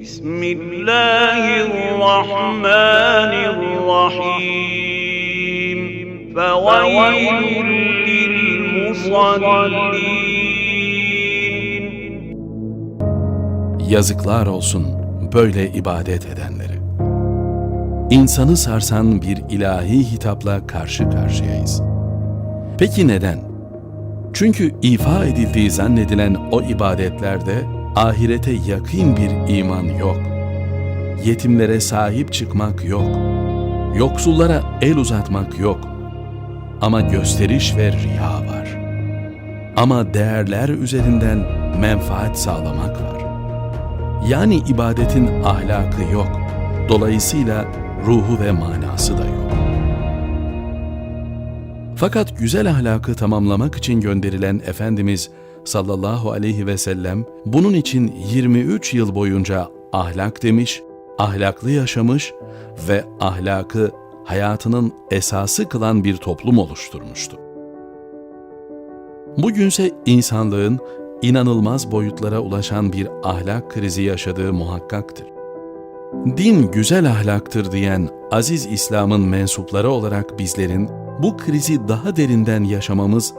بسم الله الرحمن الرحيم فويل للمصلين Yazıklar olsun böyle ibadet edenlere. İnsanı sarsan bir ilahi hitapla karşı karşıyayız. Peki neden? Çünkü ifa edildiği zannedilen o ibadetlerde ahirete yakın bir iman yok. Yetimlere sahip çıkmak yok. Yoksullara el uzatmak yok. Ama gösteriş ve riya var. Ama değerler üzerinden menfaat sağlamak var. Yani ibadetin ahlakı yok. Dolayısıyla ruhu ve manası da yok. Fakat güzel ahlakı tamamlamak için gönderilen Efendimiz sallallahu aleyhi ve sellem bunun için 23 yıl boyunca ahlak demiş, ahlaklı yaşamış ve ahlakı hayatının esası kılan bir toplum oluşturmuştu. Bugünse insanlığın inanılmaz boyutlara ulaşan bir ahlak krizi yaşadığı muhakkaktır. Din güzel ahlaktır diyen aziz İslam'ın mensupları olarak bizlerin bu krizi daha derinden yaşamamız,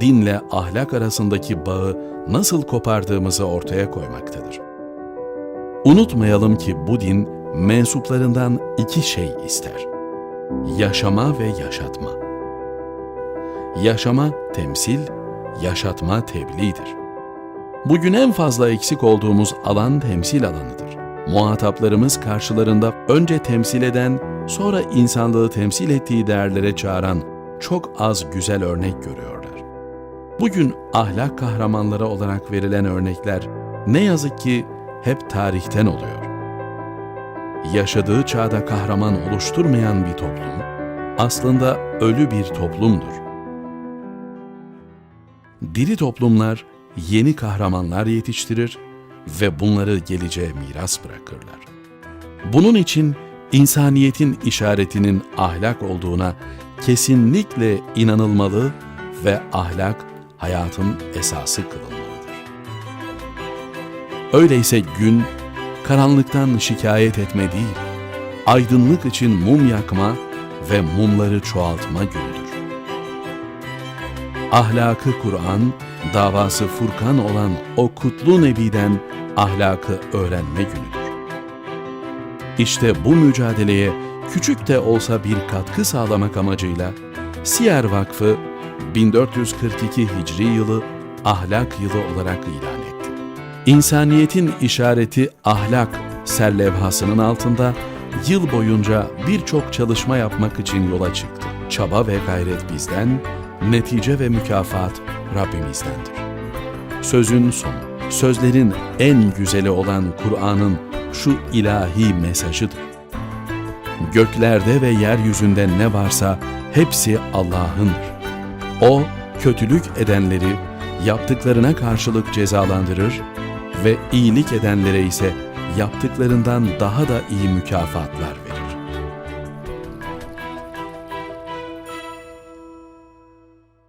dinle ahlak arasındaki bağı nasıl kopardığımızı ortaya koymaktadır. Unutmayalım ki bu din mensuplarından iki şey ister. Yaşama ve yaşatma. Yaşama temsil, yaşatma tebliğdir. Bugün en fazla eksik olduğumuz alan temsil alanıdır. Muhataplarımız karşılarında önce temsil eden, sonra insanlığı temsil ettiği değerlere çağıran çok az güzel örnek görüyorlar. Bugün ahlak kahramanları olarak verilen örnekler ne yazık ki hep tarihten oluyor. Yaşadığı çağda kahraman oluşturmayan bir toplum aslında ölü bir toplumdur. Diri toplumlar yeni kahramanlar yetiştirir ve bunları geleceğe miras bırakırlar. Bunun için insaniyetin işaretinin ahlak olduğuna kesinlikle inanılmalı ve ahlak hayatın esası kılınmalıdır. Öyleyse gün karanlıktan şikayet etme değil, aydınlık için mum yakma ve mumları çoğaltma günüdür. Ahlakı Kur'an, davası Furkan olan o kutlu Nebi'den ahlakı öğrenme günüdür. İşte bu mücadeleye küçük de olsa bir katkı sağlamak amacıyla Siyer Vakfı 1442 Hicri yılı ahlak yılı olarak ilan etti. İnsaniyetin işareti ahlak serlevhasının altında yıl boyunca birçok çalışma yapmak için yola çıktı. Çaba ve gayret bizden, netice ve mükafat Rabbimizdendir. Sözün sonu, sözlerin en güzeli olan Kur'an'ın şu ilahi mesajıdır. Göklerde ve yeryüzünde ne varsa hepsi Allah'ındır. O, kötülük edenleri yaptıklarına karşılık cezalandırır ve iyilik edenlere ise yaptıklarından daha da iyi mükafatlar verir.